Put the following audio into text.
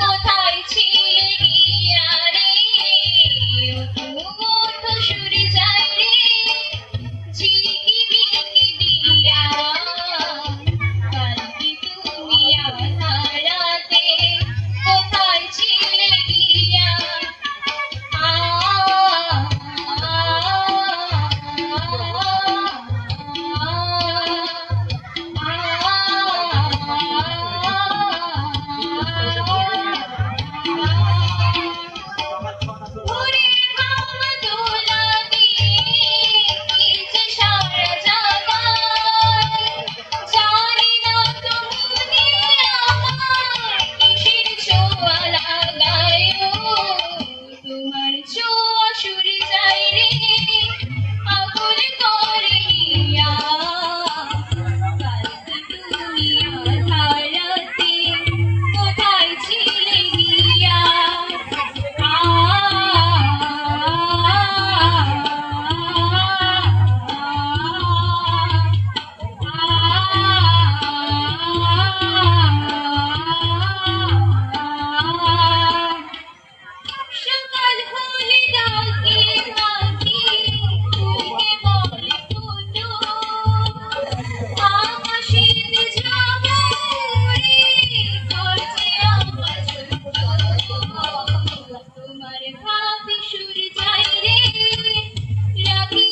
কোথায় ছিলে গিয়া রাধে ভাবি সুর চাই রে। রাধি